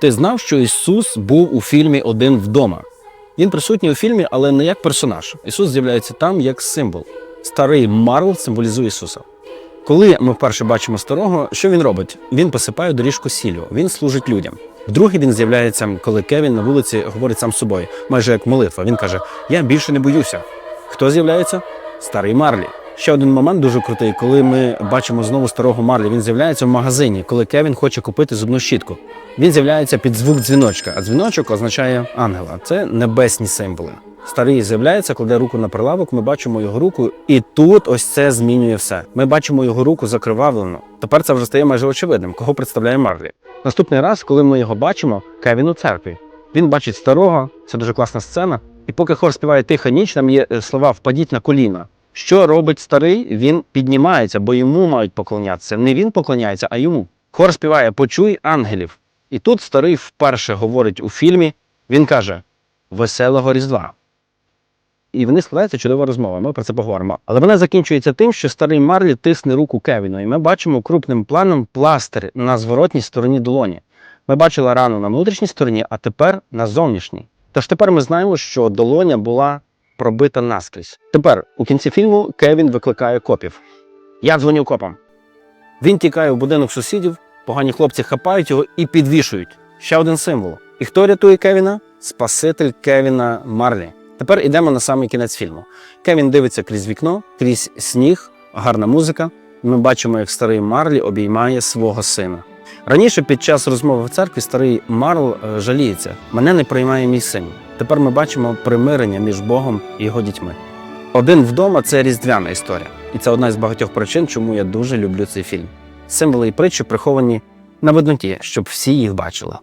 Ти знав, що Ісус був у фільмі Один вдома. Він присутній у фільмі, але не як персонаж. Ісус з'являється там як символ. Старий Марл символізує Ісуса. Коли ми вперше бачимо старого, що він робить? Він посипає доріжку сіллю, він служить людям. Вдруге він з'являється, коли Кевін на вулиці говорить сам з собою, майже як молитва. Він каже: Я більше не боюся. Хто з'являється? Старий Марлі. Ще один момент дуже крутий, коли ми бачимо знову старого Марлі. Він з'являється в магазині, коли Кевін хоче купити зубну щітку. Він з'являється під звук дзвіночка, а дзвіночок означає ангела. Це небесні символи. Старий з'являється, кладе руку на прилавок. Ми бачимо його руку, і тут ось це змінює все. Ми бачимо його руку закривавлену. Тепер це вже стає майже очевидним, кого представляє Марлі. Наступний раз, коли ми його бачимо, Кевін у церкві. Він бачить старого, це дуже класна сцена. І поки хор співає тиха ніч, там є е, слова впадіть на коліна. Що робить старий? Він піднімається, бо йому мають поклонятися. Не він поклоняється, а йому. Хор співає Почуй ангелів. І тут старий вперше говорить у фільмі. Він каже: Веселого Різдва. І в них складається чудова розмова. Ми про це поговоримо. Але вона закінчується тим, що старий Марлі тисне руку Кевіну, і ми бачимо крупним планом пластир на зворотній стороні долоні. Ми бачили рану на внутрішній стороні, а тепер на зовнішній. Тож тепер ми знаємо, що долоня була пробита наскрізь. Тепер у кінці фільму Кевін викликає копів. Я дзвоню копам. Він тікає в будинок сусідів, погані хлопці хапають його і підвішують. Ще один символ. І хто рятує Кевіна? Спаситель Кевіна Марлі. Тепер йдемо на самий кінець фільму. Кевін дивиться крізь вікно, крізь сніг, гарна музика. Ми бачимо, як старий Марлі обіймає свого сина. Раніше під час розмови в церкві старий Марл е, жаліється. Мене не приймає мій син. Тепер ми бачимо примирення між Богом і його дітьми. Один вдома це різдвяна історія, і це одна з багатьох причин, чому я дуже люблю цей фільм. Символи і притчі приховані на видноті, щоб всі їх бачили.